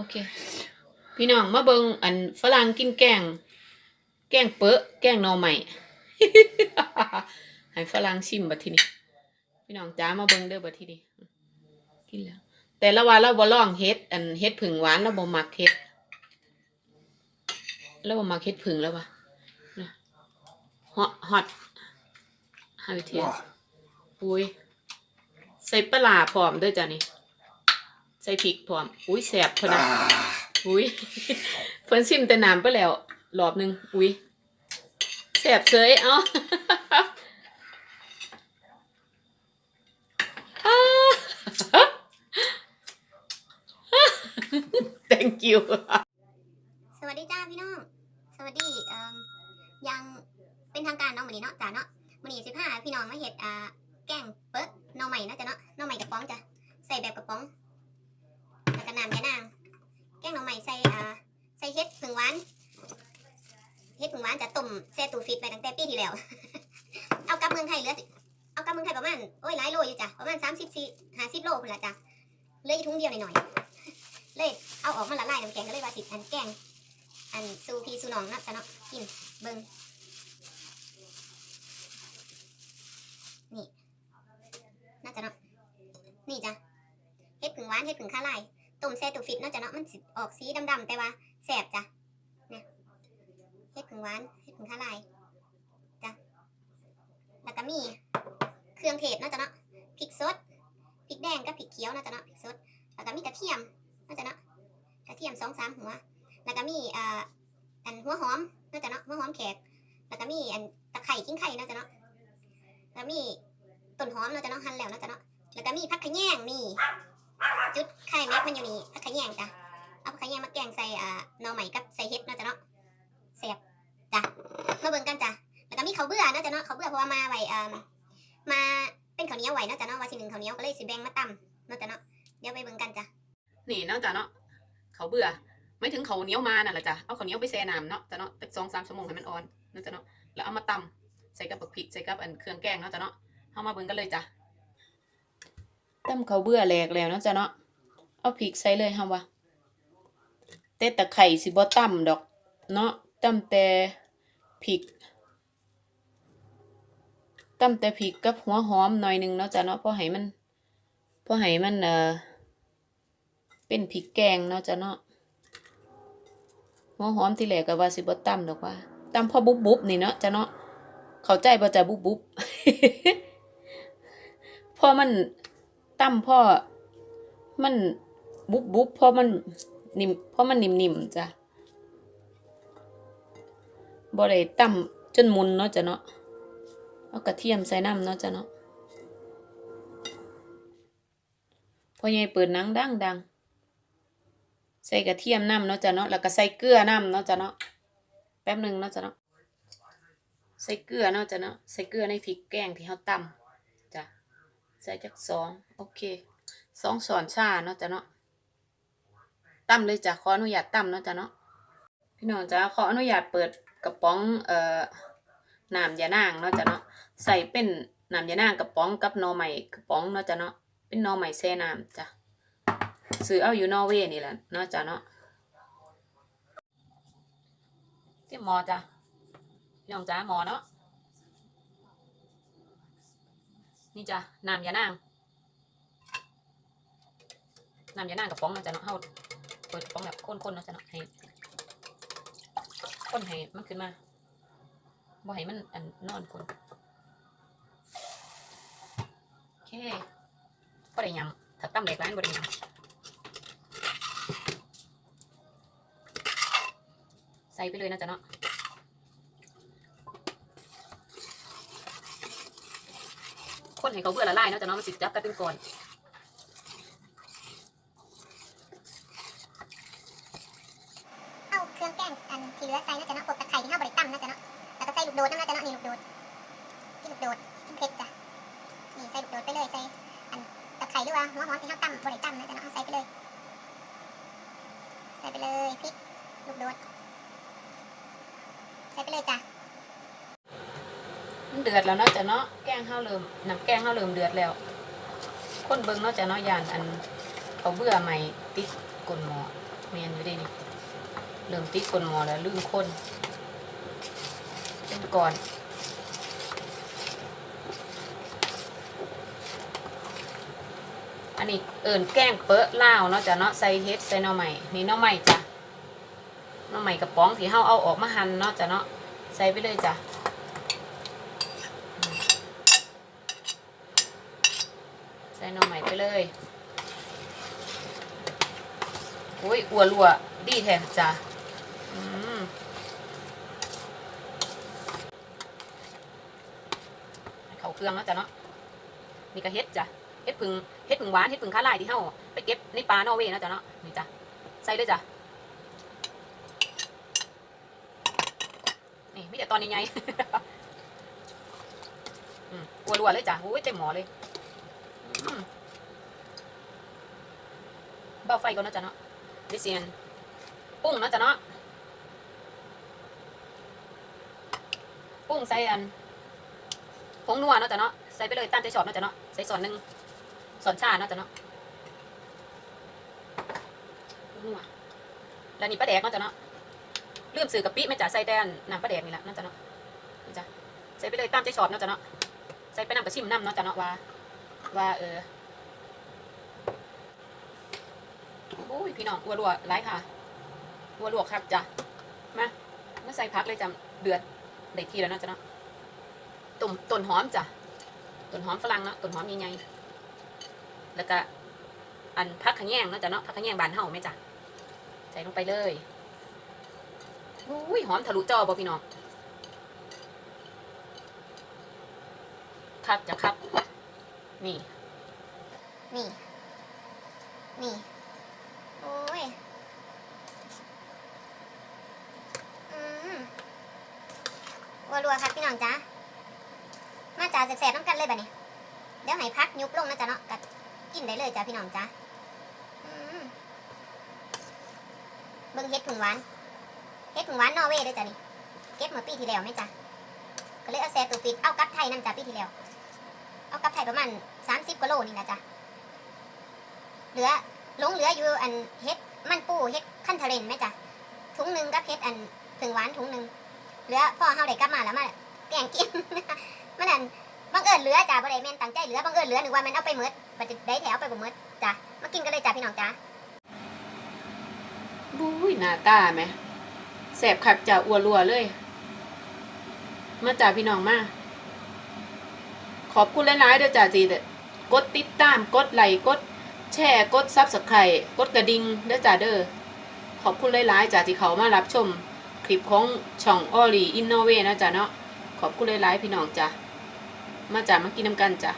โอเค พี่น้องมาเบิงอันฝรั่งกินแกง แกงเปอะแกงหน่อใหม่ ให้ฝรั่งชิมบัดทีนี้ พี่น้องจ้ามาเบิงเด้อบัดทีนี้ กินแล้ว แต่ละว่าเราบ่ลองเฮ็ด อันเฮ็ดผึ่งหวานเราบ่มักเฮ็ดเราบ่มักเฮ็ดผึ่งแล้ววะฮอตฮอตฮาวิเทีย Wow. อุ้ยใส่ปลาร้าพร้อมเด้วยจ้ะนี่ ใส่พริกพร้อมอุ้ยแสบพะนะ Ah. อุ้ยเพิ่นซิมแต่น้ำไปแล้วรอบหนึงอุ้ยแสบเฉยเอ้าอ้า thank you สวัสดีจ้าพี่น้อง สวัสดีเอ่อยังเป็นทางการเนาะมื้อนี้เนาะจ้าเนาะมื้อนี้สิพาพี่น้องมาเฮ็ดอ่าแกงเปิดหน่อใหม่เนาะจ้ะเนาะหน่อใหม่กระป๋องจ้ะใส่แบบกระป๋อง แล้วก็น้ำยนางแกงหน่อใหม่ใส่อ่าใส่เห็ดผึ่งหวานเห็ดผึ่งหวานจะต้มแช่ตู้ฟรีซไว้ตั้งแต่ปีที่แล้ว เอากลับเมืองไทยเหลือสิเอากลับเมืองไทยประมาณโอ้ยหลายโลอยู่จ้ะประมาณ30 4 50โลพุ่นละจ้ะเลืออีกถุงเดียวหน่อยๆเลยเอาออกมาละลายน้ำแกงก็เลยว่าสิอันแกง อันซูพีซูนองนะจ้ะเนาะกินเบิ้งนี่น่าจะเนาะนี่จ้ะเฮ็ดผึ่งหวานเฮ็ดผึ่งข้าลาย ต้มแช่ตู้ฟิตเนาะจ้ะเนาะมันสิออกสีดำๆแต่ว่าแสบจ้ะเนี่ยเฮ็ดผึ่งหวานเฮ็ดผึ่งข้าลายจ้ะแล้วก็มีเครื่องเทศเนาะจ้ะเนาะพริกสดพริกแดงกับพริกเขียวเนาะจ้ะเนาะพริกสดแล้วก็มีกระเทียมเนาะจ้ะเนาะกระเทียมสองสามหัว แล้วก็มีอ่าอันหัวหอมเนาะจ้ะเนาะหัวหอมแขกแล้วก็มีอันตะไคร้ขิงไข่เนาะจ้ะเนาะแล้วมีต้นหอมเนาะจ้ะเนาะหั่นแล้วเนาะจ้ะเนาะแล้วก็มีผักขะแยงนี่ จุดไข่แม็กมันอยู่นี่ผักขะแยงจ้ะเอาผักขะแยงมาแกงใส่อ่าหน่อใหม่กับใส่เห็ดเนาะจ้ะเนาะแซ่บจ้ะมาเบิ่งกันจ้ะแล้วก็มีเขาเบื่อเนาะจ้ะเนาะข้าเบื่อเพราะว่ามาไว้อ่ามาเป็นข้าวเหนียวไว้เนาะจ้ะเนาะว่าสิหนึ่งข้าวเหนียวก็เลยสิแบ่งมาตำเนาะจ้ะเนาะเดี๋ยวไปเบิ่งกันจ้ะนี่เนาะจ้ะเนาะเขาเบื่อไม่ถึงเขาเหนียวมานั่นแหละจ้ะเอาเขาเหนียวไปแช่น้ำเนาะจ้ะเนาะสองสามชั่วโมงให้มันอ่อนเนาะจ้ะเนาะแล้วเอามาตำใส่กับบักพริกใส่กับอันเครื่องแกงเนาะจ้ะเนาะเอามาเบิ่งกันเลยจ้ะ ตำเขาเบื่อแหลกแล้วเนาะจ้ะเนาะเอาพริกใส่เลยฮาว่าแต่ตะไคร่สิบ่ตำดอก เนาะตำแต่พริกตำแต่พริกกับหัวหอมหน่อยหนึงเนาะจ้ะเนาะเพอให้มันเพอให้มันเอ่อเป็นพริกแกงเนาะจ้ะเนาะหัวหอมที่แหลกก็ว่าสิบ่ตำดอกว่าตำพอบุบบุบนี่เนาะจ้ะเนาะเข้าใจบ่จะบุบบุบพอมัน ตำพ่อ มันบุบบุบพอมันนิ่มพอมันนิ่มๆจ้ะบ่ได้ตำจนมุนเนาะจ้ะเนาะเอากระเทียมใส่น้ำเนาะจ้ะเนาะพอใหญ่เปิดนังดังดังใส่กระเทียมน้ำเนาะจ้ะเนาะแล้วก็ใส่เกลือน้ำเนาะจ้ะเนาะแป๊บหนึ่งเนาะจ้ะเนาะใส่เกลือเนาะจ้ะเนาะใส่เกลือในพริกแกงที่เราตำจ้ะ ใส่จักสองโอเคสองช้อนชาเนาะจ้ะเนาะตำเลยจ้ะขออนุญาตตำเนาะจ้ะเนาะพี่น้องจ้ะขออนุญาตเปิดกระป๋องเอ่อน้ำยานางเนาะจ้ะเนาะใส่เป็นน้ำยานางกระป๋องกับนอใหม่กระป๋องเนาะจ้ะเนาะเป็นนอใหม่แช่น้ำจ้ะซื้อเอาอยู่นอร์เวย์นี่แหละเนาะจ้ะเนาะเตรียมหมอจ้ะพี่น้องจ้าหมอเนาะ นี่จ้ะน้ำยานางน้ำยานางกับป๋องนะจ้ะเนาะเฮาเปิดป๋องแบบข้นๆเนาะจ้ะเนาะให้ข้นให้มันขึ้นมาบ่ให้มันอันนอนคนโอเคบ่ได้หยังถ้าตั้มเหล็กร้านบ่ได้ยังใส่ไปเลยนะจ๊ะเนาะ คนให้เขาเบื่อละลายเนาะจ๊ะเนาะมันสิจับกันเป็นก่อนเอาเครื่องแกงอันที่เหลือใส่นะจ๊ะเนาะพวกตะไคร้ที่เฮาบ่ได้ตำนะจ๊ะเนาะแล้วก็ใส่ลูกโดดน้ำนะจ๊ะเนาะนี่ลูกโดดนี่ลูกโดดนี่เผ็ดจ้ะนี่ใส่ลูกโดดไปเลยใส่อันตะไคร้หรือว่าหัวหอมที่เฮาตำบ่ได้ตำนะจ๊ะเนาะใส่ไปเลย ใส่ไปเลยพริกลูกโดดใส่ไปเลยจ้ะ มันเดือดแล้วเนาะจ๊ะเนาะแกงข้าวเริ่มน้ำแกงข้าวเริ่มเดือดแล้วคนเบิ่งเนาะจ๊ะเนาะยานอันเขาเบื่อใหม่ติดกลนหม้อเมียนอยู่ดินี่เริ่มติดคนหมอแล้วลืมคนเป็นก่อนอันนี้เอิญแกงเปอะเล่าเนาะจ้ะเนาะใส่เฮ็ดใส่หน่อใหม่นี่หน่อใหม่จ้ะหน่อใหม่กระป๋องที่เฮาเอาออกมาหั่นเนาะจ้ะเนาะใส่ไปเลยจ้ะอืมใส่ หน่อใหม่ไปเลยอุ้ยอัวรัวดีแท้จ้ะอืมเขาเครื่องเนาะจ้ะเนาะนี่ก็เฮ็ดจ้ะเฮ็ดผึ่งเฮ็ดผึ่งหวานเฮ็ดผึ่งข้าลายที่เฮาไปเก็บในป่านอเวย์นะจ๊ะเนาะนี่จ้ะใส่เลยจ้ะนี่มีแต่ตอนใหญ่ๆอืมอัวรัวเลยจ้ะโอ้ยเต็มหมอเลย เบาไฟก่อนนะจ๊ะเนาะดิเซียนปุ้งนะจ๊ะเนาะปุ้งใส่อันผงนัวเนาะจ๊ะเนาะใส่ไปเลยตามใจชอบเนาะจ๊ะเนาะใส่ส่วนหนึ่งสอนชาเนาะจ้ะเนาะนัวแล้วนี่ปลาแดกเนาะจ้ะเนาะลืมสื่อกะปิไม่จ่าใส่แต่น้ำปลาแดกนี่แหละเนาะจ้ะเนาะจ้ะใส่ไปเลยตามใจชอบเนาะจ้ะเนาะใส่ไปน้ำกระชิมน้ำเนาะจ้ะเนาะว่า ว่าเออโอ้ยพี่น้องอัวรัวไรค่ะอัวลวกครับจ้ะมาเมาใส่พักเลยจ้ะเดือดได้ทีแล้วนะจ้ะเนาะต้มต้นหอมจ้ะต้นหอมฝรั่งเนาะต้นหอมใหญ่ๆแล้วก็อันพักขะแยงเนาะจ้ะเนาะพักขะแยงบานเฮาไหมจ้ะใส่ลงไปเลยอุ้ยหอมทะลุจอบ่พี่น้องครับจ้ะครับ นี่ นี่ นี่ โอ้ย อืมวัวรัวครับพี่น้องจ้ามาจ่าแสบๆน้ำกันเลยแบบนี้เดี๋ยวให้พักยุบลงนะจ๊ะเนาะกัดกินได้เลยจ้าพี่น้องจ้าเบิ่งเฮ็ดผึ่งหวาน เฮ็ดผึ่งหวานนอร์เวย์เด้วยจ้ะนี่ เก็บเมื่อปีที่แล้วไหมจ้ะก็เลยเอาแซ่ตัวฟิตเอากลับไทยนำจ้ะปีที่แล้ว เอากลับไทยประมาณสามสิบกว่าโลนี่แหละจ้ะเหลือหลงเหลืออยู่อันเฮ็ดมันปูเฮ็ดขั้นทะเลนไหมจ้ะถุงหนึ่งกับเฮ็ดอันผึ่งหวานถุงหนึ่งเหลือพ่อเฮาได้กลับมาแล้วมาแกงกินมันอันบังเอิญเหลือจ้ะบ่ได้แม่นตั้งใจเหลือบังเอิญเหลือหนึกว่ามันเอาไปหมดบัดได้แถวไปบ่หมดจ้ะมากินกันเลยจ้ะพี่น้องจ้ะบุ้ยหน้าตาไหมแสบคักจ้ะอัวรัวเลย มาจ้ะพี่น้องมา ขอบคุณหลายๆเด้อจ้ะจีกดติดตามกดไลค์กดแชร์กดซับสไครต์กดกระดิ่งเด้อจ้ะเด้อขอบคุณหลายๆจ้ะที่เขามารับชม คลิปของช่องออลีอินโนเวนะจ้ะเนาะขอบคุณหลายๆพี่น้องจ้ะมาจ้ะมากินน้ำกันจ้ะ